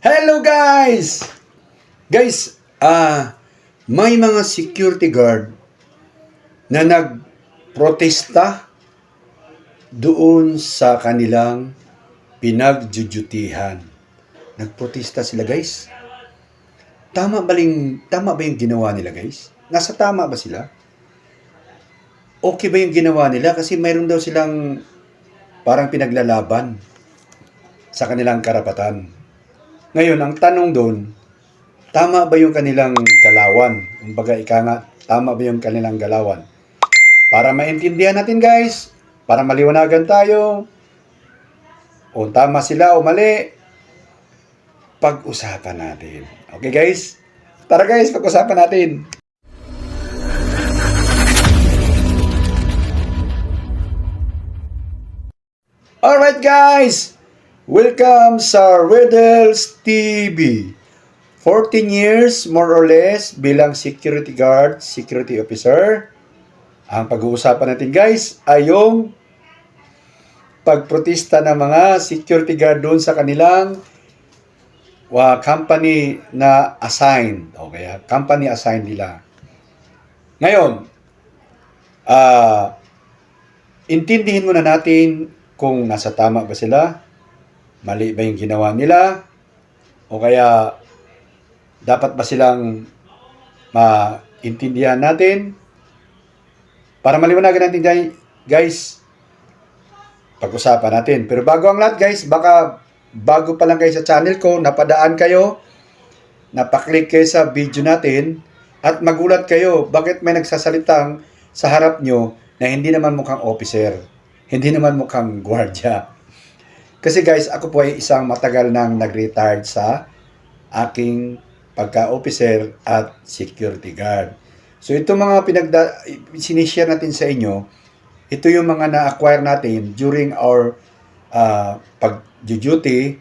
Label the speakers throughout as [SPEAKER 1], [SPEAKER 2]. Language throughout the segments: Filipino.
[SPEAKER 1] Hello guys! Guys, ah may mga security guard na nagprotesta doon sa kanilang pinagjujutihan. Nagprotesta sila guys. Tama ba, ling, tama ba yung ginawa nila guys? Nasa tama ba sila? Okay ba yung ginawa nila? Kasi mayroon daw silang parang pinaglalaban sa kanilang karapatan. Ngayon, ang tanong doon, tama ba yung kanilang galawan? Kumbaga, ika nga, tama ba yung kanilang galawan? Para maintindihan natin guys, para maliwanagan tayo, o tama sila o mali, pag-usapan natin. Okay guys? Tara guys, pag-usapan natin. Alright guys! Welcome sa Riddles TV. 14 years more or less bilang security guard, security officer. Ang pag-uusapan natin guys ay yung pagprotesta ng mga security guard doon sa kanilang wa company na assigned. Okay, ah, company assigned nila. Ngayon, ah intindihin muna natin kung nasa tama ba sila, mali ba yung ginawa nila, o kaya dapat ba silang maintindihan natin para maliwanagan natin guy- guys pag-usapan natin. Pero bago ang lahat guys, baka bago pa lang kayo sa channel ko, napadaan kayo, napaklik kayo sa video natin, at magulat kayo, bakit may nagsasalitang sa harap nyo na hindi naman mukhang officer, hindi naman mukhang gwardiya. Kasi guys, ako po ay isang matagal nang nag-retired sa aking pagka-officer at security guard. So ito mga pinagda sinishare natin sa inyo, ito yung mga na-acquire natin during our uh, pag-duty.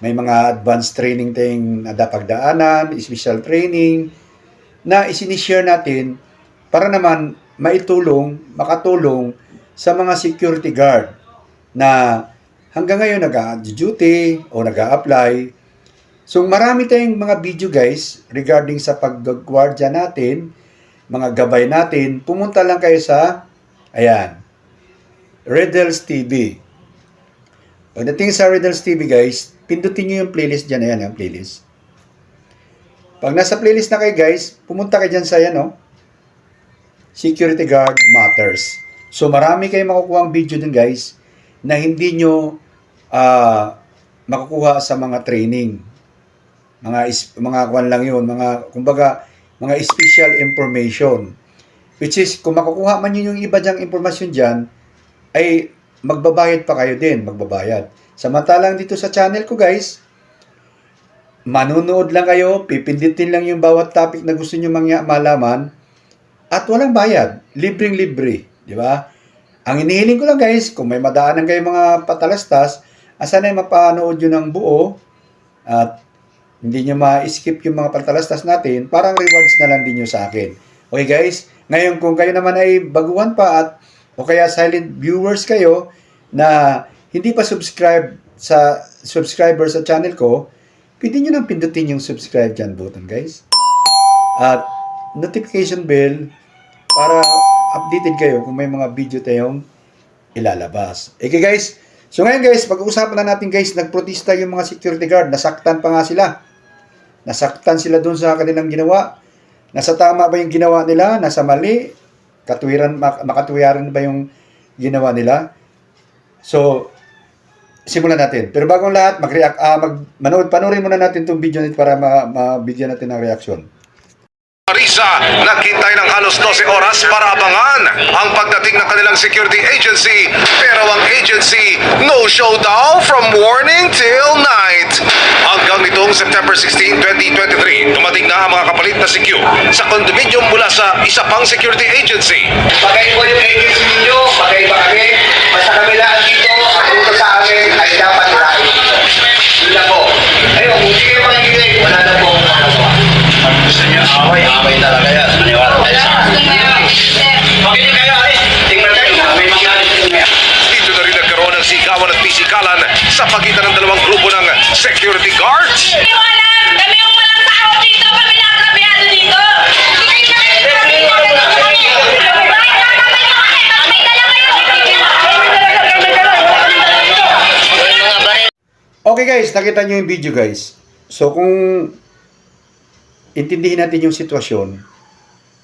[SPEAKER 1] May mga advanced training tayong nadapagdaanan, special training, na isinishare natin para naman maitulong, makatulong sa mga security guard na hanggang ngayon nag-duty o nag-apply. So marami tayong mga video guys regarding sa paggagwardya natin, mga gabay natin. Pumunta lang kayo sa, ayan, Riddles TV. Pagdating sa Riddles TV guys, pindutin nyo yung playlist dyan. Ayan, yung playlist. Pag nasa playlist na kayo guys, pumunta kayo dyan sa yan, no? Security Guard Matters. So marami kayong makukuha ang video dun guys na hindi nyo ah, makukuha sa mga training. Mga is, mga kwan lang yun, mga kumbaga mga special information. Which is kung makukuha man yun yung iba dyang impormasyon diyan ay magbabayad pa kayo din, magbabayad. Samantalang dito sa channel ko guys, manunood lang kayo, pipindutin lang yung bawat topic na gusto nyo mangya, malaman, at walang bayad. Libreng libre. Di ba? Ang inihiling ko lang guys, kung may madaanan kayo mga patalastas, asan ay mapanood yun ng buo, at hindi nyo ma-skip yung mga patalastas natin, parang rewards na lang din nyo sa akin. Okay guys, ngayon kung kayo naman ay baguhan pa at o kaya silent viewers kayo na hindi pa subscribe sa subscriber sa channel ko, pwede nyo nang pindutin yung subscribe dyan button guys. At notification bell para updated kayo kung may mga video tayong ilalabas. Okay guys, so ngayon guys, pag-uusapan na natin guys, nagprotesta yung mga security guard, nasaktan pa nga sila. Nasaktan sila doon sa kanilang ginawa. Nasa tama ba yung ginawa nila? Nasa mali? Katuwiran, mak- makatuwiran ba yung ginawa nila? So, simulan natin. Pero bagong lahat, mag-react, ah, mag, manood, panoorin muna natin itong video nito para ma- mabigyan natin ng reaksyon.
[SPEAKER 2] Marisa, naghintay ng halos 12 oras para abangan ang pagdating ng kanilang security agency. Pero ang agency, no showdown from morning till night. Hanggang nitong September 16, 2023, dumating na ang mga kapalit na secure sa condominium mula sa isa pang security agency.
[SPEAKER 3] Bagay po yung away, away talaga yan. Maniwala tayo sa akin. Makinig kayo. Tingnan kayo, may mangyari sa inyo.
[SPEAKER 2] Dito na rin nagkaroon ng sigawan at pisikalan sa pagitan ng dalawang grupo ng security guards.
[SPEAKER 4] Alam. Kami yung walang tao dito. Kami nagrabihan dito.
[SPEAKER 1] Okay guys, nakita nyo yung video guys. So kung intindihin natin yung sitwasyon,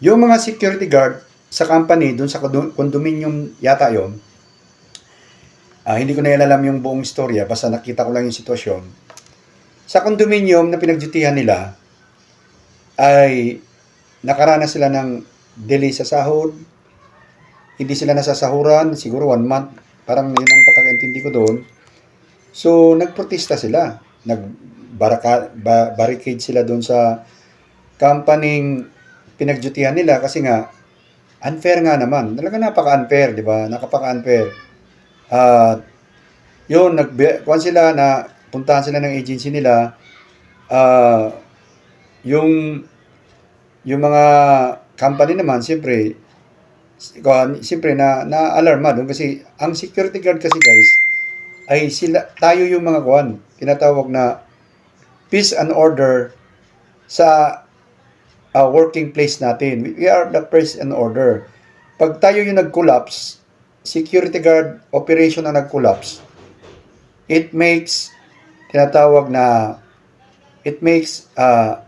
[SPEAKER 1] yung mga security guard sa company, dun sa condo- condominium yata yon ah, hindi ko na alam yung buong istorya, basta nakita ko lang yung sitwasyon. Sa condominium na pinagjutihan nila, ay nakaranas sila ng delay sa sahod, hindi sila nasasahuran, siguro one month, parang yun ang pagkakaintindi ko doon. So, nagprotesta sila. Nagbaraka, ba, barricade sila doon sa company pinagjutihan nila kasi nga, unfair nga naman. Talaga napaka-unfair, di ba? Nakapaka-unfair. At, yun, nag kuwan sila na puntahan sila ng agency nila. Ah, yung yung mga company naman, siyempre, siyempre na na-alarma doon kasi ang security guard kasi guys, ay sila tayo yung mga kuan tinatawag na peace and order sa uh, working place natin. We, are the peace and order. Pag tayo yung nag-collapse, security guard operation na nag-collapse, it makes tinatawag na it makes uh,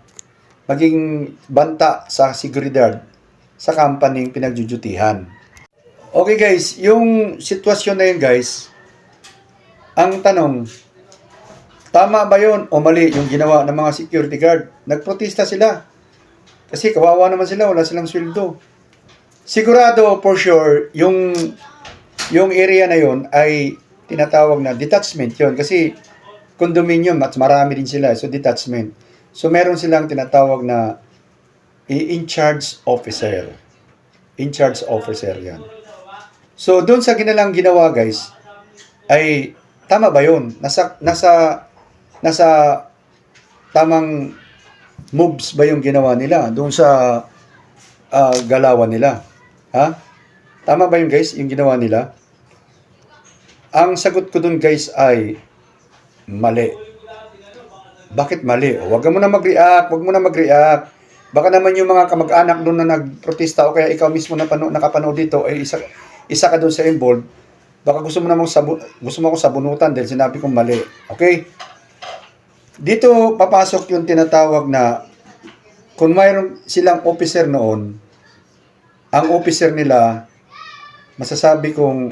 [SPEAKER 1] maging banta sa seguridad sa company pinagjujutihan. Okay guys, yung sitwasyon na yun guys, ang tanong, tama ba yun o mali yung ginawa ng mga security guard? Nagprotesta sila. Kasi kawawa naman sila, wala silang sweldo. Sigurado for sure, yung yung area na yun ay tinatawag na detachment yun. Kasi condominium at marami din sila, so detachment. So meron silang tinatawag na in charge officer. In charge officer yan. So doon sa ginalang ginawa guys, ay tama ba 'yun? Nasa nasa nasa tamang moves ba yung ginawa nila doon sa ah, galawan nila? Ha? Tama ba yun guys, yung ginawa nila? Ang sagot ko doon guys ay mali. Bakit mali? Huwag mo na mag-react, huwag mo na mag-react. Baka naman yung mga kamag-anak doon na nagprotesta o kaya ikaw mismo na pano, nakapanood dito ay isa, isa ka doon sa involved. Baka gusto mo namang sabu, gusto mo akong sabunutan dahil sinabi kong mali. Okay? Dito papasok yung tinatawag na kung mayroon silang officer noon, ang officer nila, masasabi kong,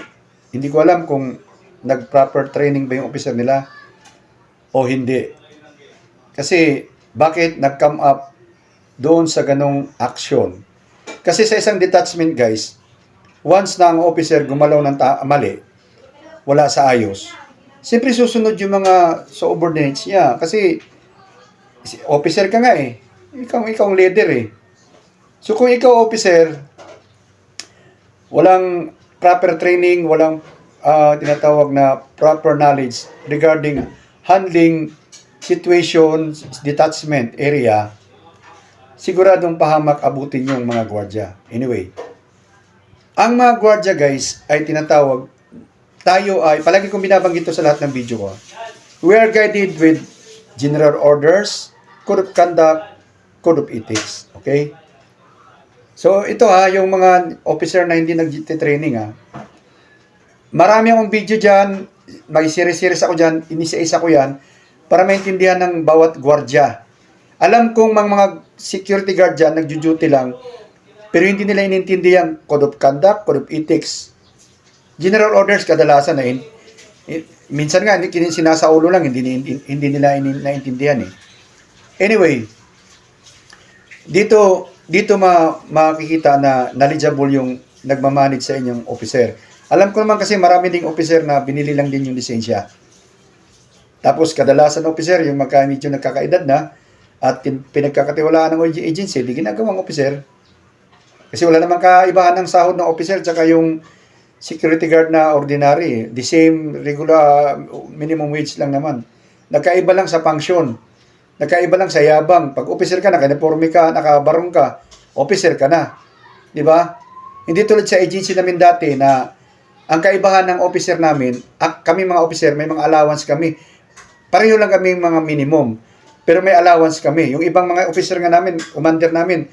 [SPEAKER 1] hindi ko alam kung nag-proper training ba yung officer nila o hindi. Kasi, bakit nag-come up doon sa ganong action? Kasi sa isang detachment, guys, once na ang officer gumalaw ng mali, wala sa ayos, siyempre susunod yung mga subordinates niya. Kasi, si- officer ka nga eh. Ikaw, ikaw ang leader eh. So, kung ikaw officer, walang proper training, walang ah, tinatawag na proper knowledge regarding handling situation, detachment area, siguradong pahamak abutin yung mga gwardya. Anyway, ang mga gwardya guys ay tinatawag, tayo ay, palagi kong binabanggit to sa lahat ng video ko, we are guided with general orders, code of conduct, code of ethics. Okay? So, ito ha, yung mga officer na hindi nag-training ha. Marami akong video dyan, may series-series ako dyan, inisa-isa ko yan, para maintindihan ng bawat gwardya. Alam kong mga, mga security guard dyan, nagjo-duty lang, pero hindi nila inintindihan code of conduct, code of ethics. General orders kadalasan na in, in- minsan nga hindi sinasaulo lang, hindi, hindi, hindi nila in, naintindihan eh. Anyway, dito dito ma makikita na knowledgeable yung nagmamanage sa inyong officer. Alam ko naman kasi marami ding officer na binili lang din yung lisensya. Tapos kadalasan officer yung magka medyo nagkakaedad na at pinagkakatiwalaan ng agency, di ginagawang officer. Kasi wala namang kaibahan ng sahod ng officer tsaka yung security guard na ordinary. The same regular minimum wage lang naman. Nagkaiba lang sa function. Nagkaiba lang sa yabang. Pag officer ka, naka-uniforme ka, nakabarong ka, officer ka na. Di ba? Hindi tulad sa agency namin dati na Ang kaibahan ng officer namin, ak- kami mga officer, may mga allowance kami. Pareho lang kami mga minimum. Pero may allowance kami. Yung ibang mga officer nga namin, commander namin,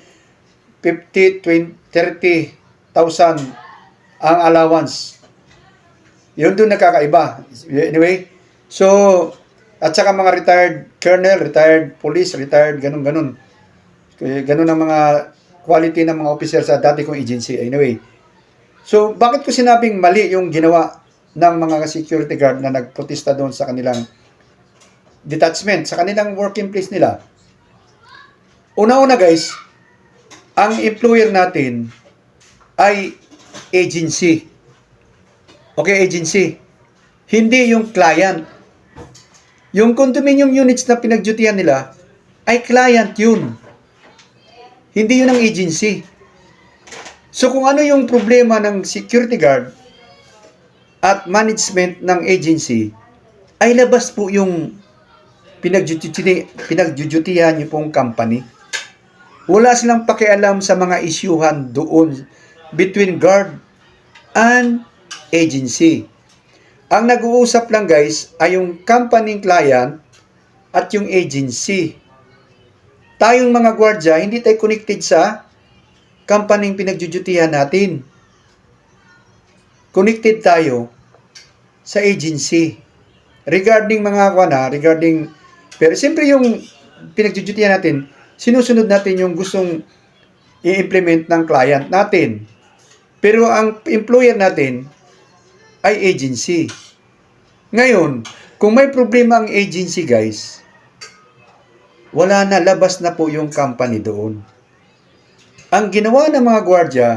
[SPEAKER 1] 50, 20, 30,000 ang allowance. Yun doon nakakaiba. Anyway, so, at saka mga retired colonel, retired police, retired ganun-ganun. Ganun ang mga quality ng mga officer sa dati kong agency. Anyway, so bakit ko sinabing mali yung ginawa ng mga security guard na nagprotesta doon sa kanilang detachment, sa kanilang working place nila? Una-una guys, ang employer natin ay agency. Okay, agency. Hindi yung client. Yung condominium units na pinagjutihan nila ay client yun. Hindi yun ang agency. So kung ano yung problema ng security guard at management ng agency, ay labas po yung pinagjujutihan niyo pong company. Wala silang pakialam sa mga isyuhan doon between guard and agency. Ang nag-uusap lang guys ay yung company client at yung agency. Tayong mga gwardya, hindi tayo connected sa company pinagjujutihan natin. Connected tayo sa agency. Regarding mga kwana, regarding pero siyempre yung pinagjujutihan natin, sinusunod natin yung gustong i-implement ng client natin. Pero ang employer natin ay agency. Ngayon, kung may problema ang agency guys, wala na, labas na po yung company doon. Ang ginawa ng mga gwardya,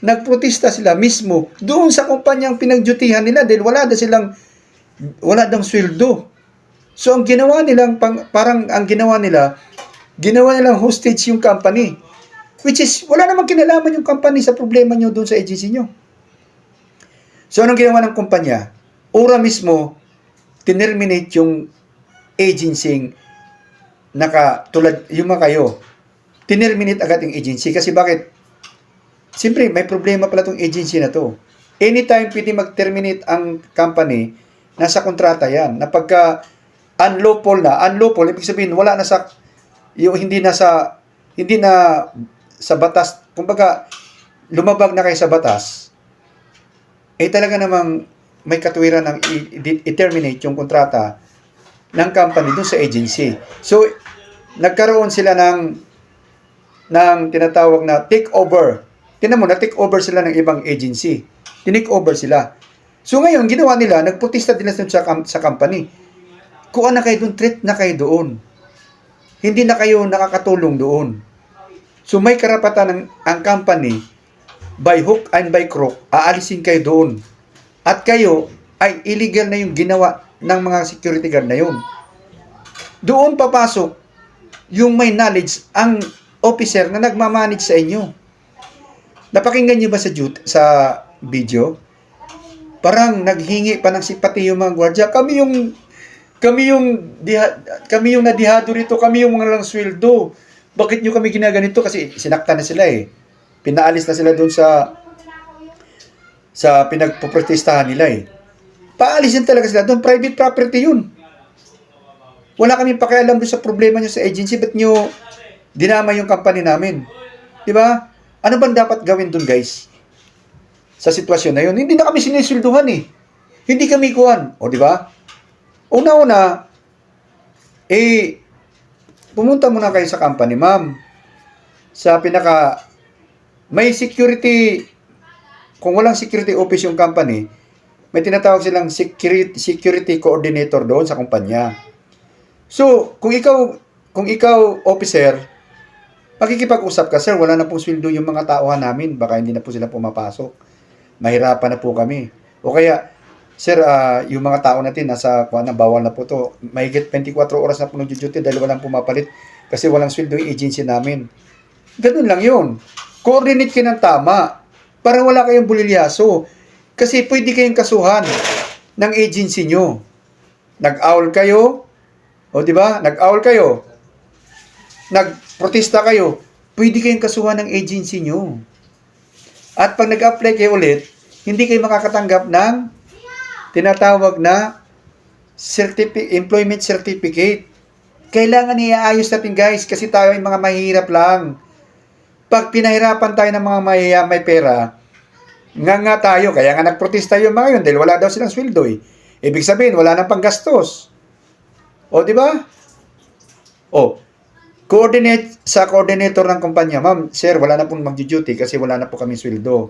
[SPEAKER 1] nagprotesta sila mismo doon sa kumpanyang pinagjutihan nila dahil wala na silang wala dang sweldo. So ang ginawa nilang parang ang ginawa nila, ginawa nilang hostage yung company. Which is, wala namang kinalaman yung company sa problema nyo doon sa agency nyo. So anong ginawa ng kumpanya? Ura mismo, tinerminate yung agency naka tulad yung mga kayo. Tinerminate agad yung agency kasi bakit? Siyempre, may problema pala tong agency na to. Anytime pwede mag-terminate ang company, nasa kontrata yan. Na pagka unlawful na, unlawful, ibig sabihin, wala na sa, yung hindi na sa, hindi na sa batas, kumbaga, lumabag na kayo sa batas, eh talaga namang may katuwiran ng i-terminate yung kontrata ng company dun sa agency. So, nagkaroon sila ng ng tinatawag na take over. Tinan mo, na-take over sila ng ibang agency. Tinake over sila. So ngayon, ginawa nila, nagprotesta din sila sa, sa company. Kuha na kayo doon, treat na kayo doon. Hindi na kayo nakakatulong doon. So may karapatan ng ang company by hook and by crook, aalisin kayo doon. At kayo ay illegal na yung ginawa ng mga security guard na yun. Doon papasok yung may knowledge ang officer na nagmamanage sa inyo. Napakinggan niyo ba sa jut sa video? Parang naghingi pa ng simpati yung mga gwardiya. Kami yung kami yung diha, kami yung nadihado rito, kami yung mga lang sweldo. Bakit nyo kami ginaganito? Kasi sinaktan na sila eh. Pinaalis na sila doon sa sa pinagpoprotestahan nila eh. Paalisin talaga sila doon. Private property yun. Wala kami pakialam doon sa problema nyo sa agency. Ba't nyo dinama yung company namin? Di ba? Ano bang dapat gawin doon guys? Sa sitwasyon na yun. Hindi na kami sinisilduhan eh. Hindi kami kuhan. O di ba? Una-una, eh, pumunta muna kayo sa company, ma'am. Sa pinaka, may security, kung walang security office yung company, may tinatawag silang security, security coordinator doon sa kumpanya. So, kung ikaw, kung ikaw officer, makikipag-usap ka, sir, wala na pong sweldo yung mga tauhan namin, baka hindi na po sila pumapasok. Mahirapan na po kami. O kaya, sir, ah, yung mga tao natin, nasa, kuha na, bawal na po to. Mahigit 24 oras na po nag-duty dahil walang pumapalit kasi walang sweldo yung agency namin. Ganun lang yun. Coordinate kayo ng tama para wala kayong bulilyaso. Kasi pwede kayong kasuhan ng agency nyo. Nag-owl kayo, o di ba? Nag-owl kayo. Nagprotesta kayo, pwede kayong kasuhan ng agency nyo. At pag nag-apply kayo ulit, hindi kayo makakatanggap ng tinatawag na certifi- employment certificate. Kailangan iaayos natin guys kasi tayo ay mga mahihirap lang. Pag pinahirapan tayo ng mga may, may pera, nga nga tayo, kaya nga nagprotesta yung mga yun dahil wala daw silang sweldo eh. Ibig sabihin, wala nang panggastos. O, di ba? O, coordinate sa coordinator ng kumpanya, ma'am, sir, wala na pong mag-duty kasi wala na po kami sweldo.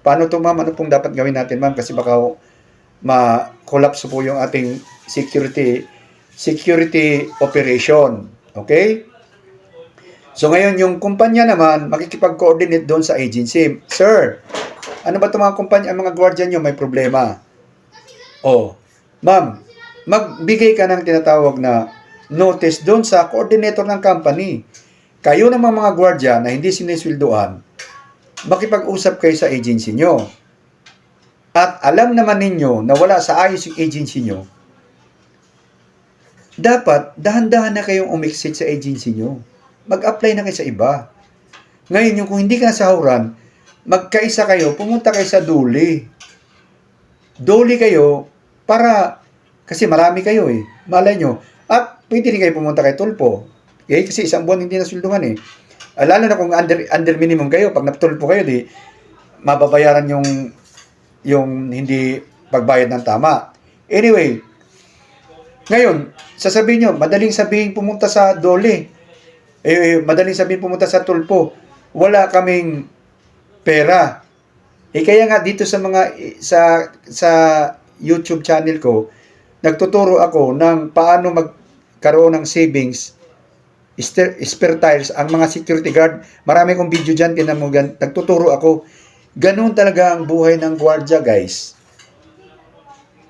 [SPEAKER 1] Paano to ma'am? Ano pong dapat gawin natin ma'am? Kasi baka ma-collapse po yung ating security security operation. Okay? So ngayon, yung kumpanya naman, makikipag-coordinate doon sa agency. Sir, ano ba itong mga kumpanya, ang mga guardian nyo may problema? Oh, ma'am, magbigay ka ng tinatawag na notice doon sa coordinator ng company. Kayo ng mga guardian na hindi siniswildoan, makipag-usap kayo sa agency nyo. At alam naman ninyo na wala sa ayos yung agency nyo, dapat dahan-dahan na kayong umexit sa agency nyo. Mag-apply na kayo sa iba. Ngayon, yung kung hindi ka nasahuran, magkaisa kayo, pumunta kayo sa Duli. Duli kayo para, kasi marami kayo eh. Malay nyo. At pwede rin kayo pumunta kay Tulpo. Eh, kasi isang buwan hindi nasulduhan eh. Ah, lalo na kung under, under minimum kayo, pag natulpo kayo, di mababayaran yung yung hindi pagbayad ng tama. Anyway, ngayon, sasabihin nyo, madaling sabihin pumunta sa Dole. Eh, madaling sabihin pumunta sa Tulpo. Wala kaming pera. Eh, kaya nga dito sa mga, sa, sa YouTube channel ko, nagtuturo ako ng paano magkaroon ng savings spare, tires, ang mga security guard, marami kong video dyan, tinan mo nagtuturo ako. Ganun talaga ang buhay ng gwardiya, guys.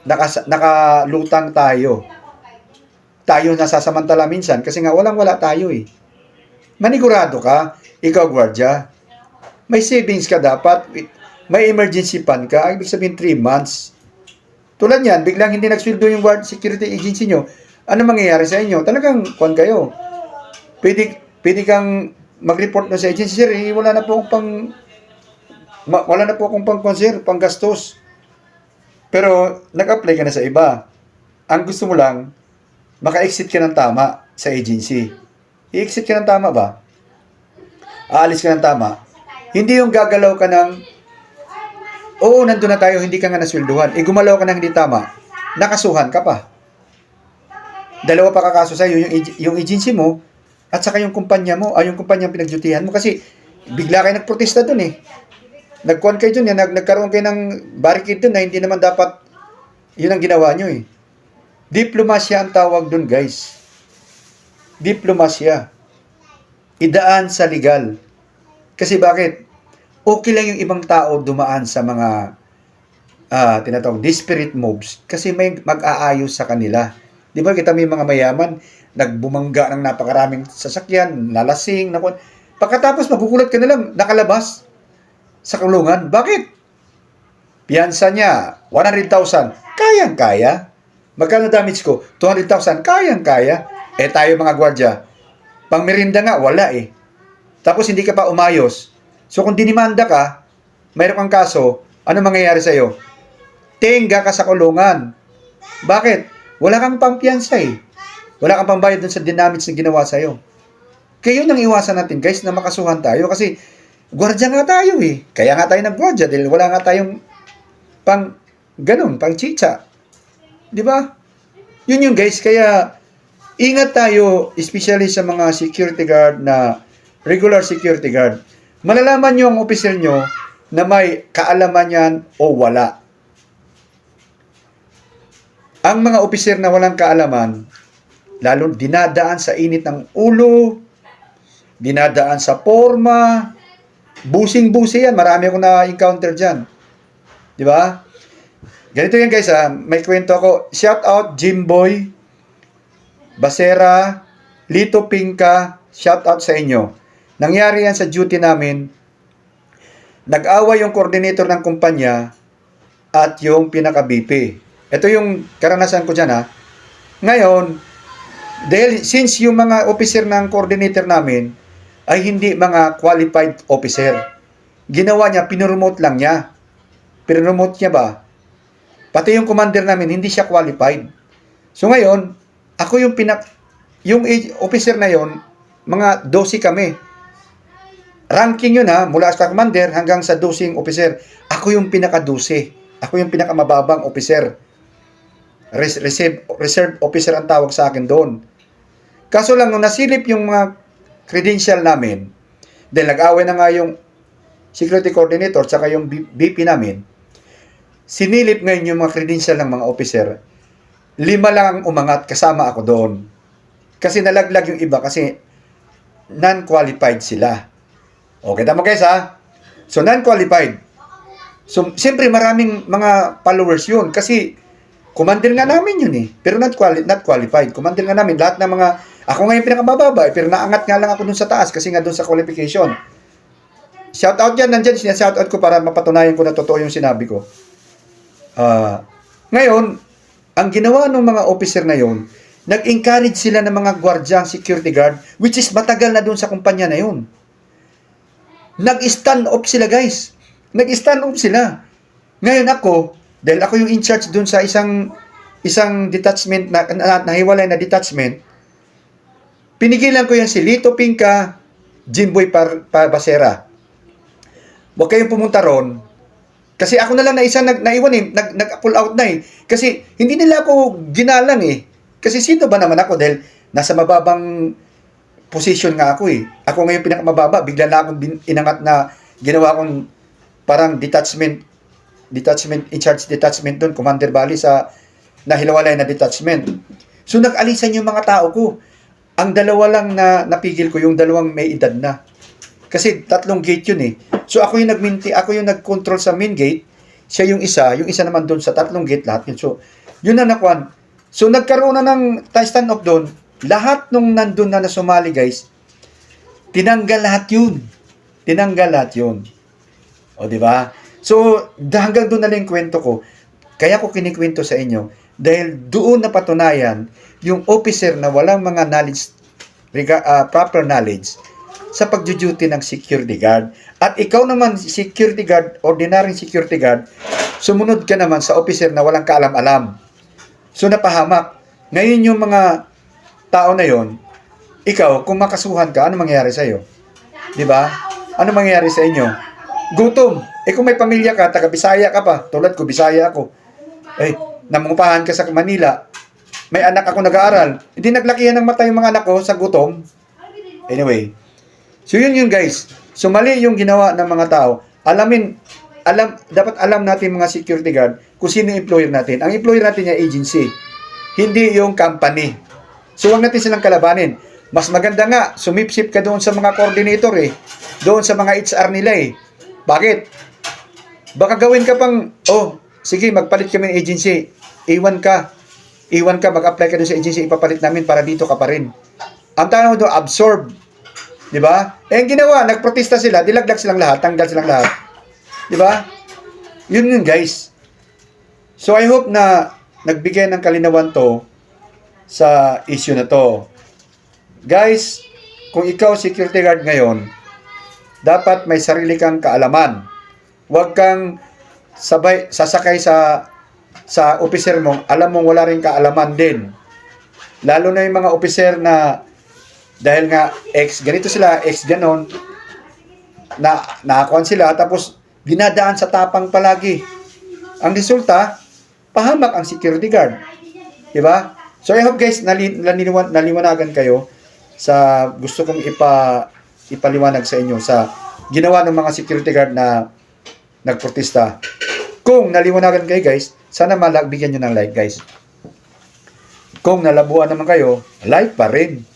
[SPEAKER 1] Nakas, nakalutang tayo. Tayo nasasamantala minsan kasi nga walang-wala tayo eh. Manigurado ka, ikaw gwardiya. May savings ka dapat. May emergency fund ka. Ibig sabihin 3 months. Tulad yan, biglang hindi nagsweldo yung guard security agency nyo. Ano mangyayari sa inyo? Talagang kwan kayo. Pwede, pwede kang mag-report na sa agency, sir, eh, wala na po pang, ma- wala na po akong pang, kwan, sir, pang gastos. Pero, nag-apply ka na sa iba. Ang gusto mo lang, maka-exit ka ng tama sa agency. I-exit ka ng tama ba? Aalis ka ng tama. Hindi yung gagalaw ka ng, oo, nandun na tayo, hindi ka nga naswelduhan. Eh, gumalaw ka ng hindi tama, nakasuhan ka pa. Dalawa pa kakaso sa'yo, yung, yung agency mo, at saka yung kumpanya mo, ay yung kumpanya pinagdutihan mo, kasi bigla kayo nagprotesta dun eh. Nagkuhan kayo dun, eh, nag, nagkaroon kayo ng barricade dun na hindi naman dapat, yun ang ginawa nyo eh. Diplomasya ang tawag dun guys. Diplomasya. Idaan sa legal. Kasi bakit? Okay lang yung ibang tao dumaan sa mga ah tinatawag disparate moves kasi may mag-aayos sa kanila. Di ba kita may mga mayaman, nagbumangga ng napakaraming sasakyan, nalasing, nakon. Pagkatapos magugulat ka na lang, nakalabas sa kulungan. Bakit? Piyansa niya, 100,000. Kayang-kaya. Magkano damage ko? 200,000. Kayang-kaya. Eh tayo mga gwardya, pang merinda nga, wala eh. Tapos hindi ka pa umayos. So kung dinimanda ka, mayroon kang kaso, ano mangyayari sa'yo? Tenga ka sa kulungan. Bakit? Wala kang pampiyansa eh. Wala kang pambayad dun sa dinamits na ginawa sa'yo. Kaya yun ang iwasan natin guys na makasuhan tayo kasi gwardya nga tayo eh. Kaya nga tayo nag-gwardya dahil wala nga tayong pang ganun, pang chicha. Di ba? Yun yung guys, kaya ingat tayo, especially sa mga security guard na regular security guard. Malalaman nyo ang officer nyo na may kaalaman yan o wala. Ang mga officer na walang kaalaman, lalo dinadaan sa init ng ulo, dinadaan sa forma, busing-busi yan. Marami akong na-encounter dyan. Di ba? Ganito yan guys ha, may kwento ako. Shout out Jimboy, Basera, Lito Pinka, shout out sa inyo. Nangyari yan sa duty namin. Nag-away yung coordinator ng kumpanya at yung pinaka-BP. Ito yung karanasan ko dyan ha. Ngayon, dahil since yung mga officer ng coordinator namin ay hindi mga qualified officer, ginawa niya, pinromote lang niya. Pinomote niya ba? Pati yung commander namin, hindi siya qualified. So ngayon, ako yung pinak... Yung officer na yon mga 12 kami. Ranking yun ha, mula sa commander hanggang sa 12 officer. Ako yung pinaka-12. Ako yung pinakamababang officer. Res- reserve, reserve officer ang tawag sa akin doon. Kaso lang, nung nasilip yung mga credential namin, dahil nag-away na nga yung security coordinator tsaka yung BP namin, sinilip ngayon yung mga credential ng mga officer. Lima lang ang umangat, kasama ako doon. Kasi nalaglag yung iba kasi non-qualified sila. Okay, tama guys ha? So, non-qualified. So, siyempre maraming mga followers yun kasi commander nga namin yun eh. Pero not, quali- not qualified. Commander nga namin. Lahat ng mga, ako nga yung pinakamababa eh, pero naangat nga lang ako dun sa taas kasi nga dun sa qualification. Shout out yan, nandyan, sinashout out ko para mapatunayan ko na totoo yung sinabi ko. Ah, ngayon, ang ginawa ng mga officer na yon, nag-encourage sila ng mga gwardyang security guard, which is matagal na dun sa kumpanya na yun. Nag-stand up sila, guys. Nag-stand up sila. Ngayon ako, dahil ako yung in charge dun sa isang isang detachment na, na nahiwalay na detachment, pinigilan ko yan si Lito Pinka, Jimboy Par, Pabasera. Huwag kayong pumunta ron. Kasi ako na lang na isa nag, naiwan eh, nag, nag-pull out na eh. Kasi hindi nila ako ginalang eh. Kasi sino ba naman ako dahil nasa mababang position nga ako eh. Ako ngayon pinakamababa, bigla na akong inangat na ginawa kong parang detachment, detachment, in charge detachment doon, Commander Bali sa nahiwalay na detachment. So nag-alisan yung mga tao ko. Ang dalawa lang na napigil ko, yung dalawang may edad na. Kasi tatlong gate yun eh. So ako yung nagminti, ako yung nag-control sa main gate, siya yung isa, yung isa naman doon sa tatlong gate lahat yun. So yun na nakuan. So nagkaroon na ng stand up doon. Lahat nung nandun na na sumali guys, tinanggal lahat yun. Tinanggal lahat yun. O di ba? So hanggang doon na lang kwento ko. Kaya ko kinikwento sa inyo dahil doon napatunayan yung officer na walang mga knowledge ah, proper knowledge sa pagduduty ng security guard. At ikaw naman, security guard, ordinary security guard, sumunod ka naman sa officer na walang kaalam-alam. So napahamak. Ngayon yung mga tao na yon, ikaw, kung makasuhan ka, ano mangyayari sa'yo? Di ba? Ano mangyayari sa inyo? Gutom. Eh kung may pamilya ka, taga Bisaya ka pa, tulad ko, Bisaya ako. Eh, namungupahan ka sa Manila, may anak ako nag-aaral, hindi naglakihan ng mata yung mga anak ko sa gutom. Anyway, So yun yun guys. So mali yung ginawa ng mga tao. Alamin, alam, dapat alam natin mga security guard kung sino yung employer natin. Ang employer natin yung agency, hindi yung company. So huwag natin silang kalabanin. Mas maganda nga, sumipsip ka doon sa mga coordinator eh. Doon sa mga HR nila eh. Bakit? Baka gawin ka pang, oh, sige, magpalit kami ng agency. Iwan ka. Iwan ka, mag-apply ka doon sa agency, ipapalit namin para dito ka pa rin. Ang tawag doon, absorb. Di ba? Eh, ang ginawa, nagprotesta sila, dilaglag silang lahat, tanggal silang lahat. Di ba? Yun yun, guys. So, I hope na nagbigay ng kalinawan to sa issue na to. Guys, kung ikaw security guard ngayon, dapat may sarili kang kaalaman. Huwag kang sabay, sasakay sa sa officer mo, alam mong wala rin kaalaman din. Lalo na yung mga officer na dahil nga ex ganito sila, ex ganon, na nakakuan sila tapos dinadaan sa tapang palagi. Ang resulta, pahamak ang security guard. 'Di ba? So I hope guys nali, naliwanagan kayo sa gusto kong ipa ipaliwanag sa inyo sa ginawa ng mga security guard na nagprotesta. Kung naliwanagan kayo guys, sana malagbigyan nyo ng like guys. Kung nalabuan naman kayo, like pa rin.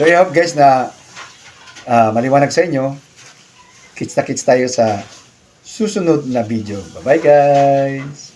[SPEAKER 1] So I hope guys na ah, maliwanag sa inyo. Kits na kits tayo sa susunod na video. Bye-bye guys!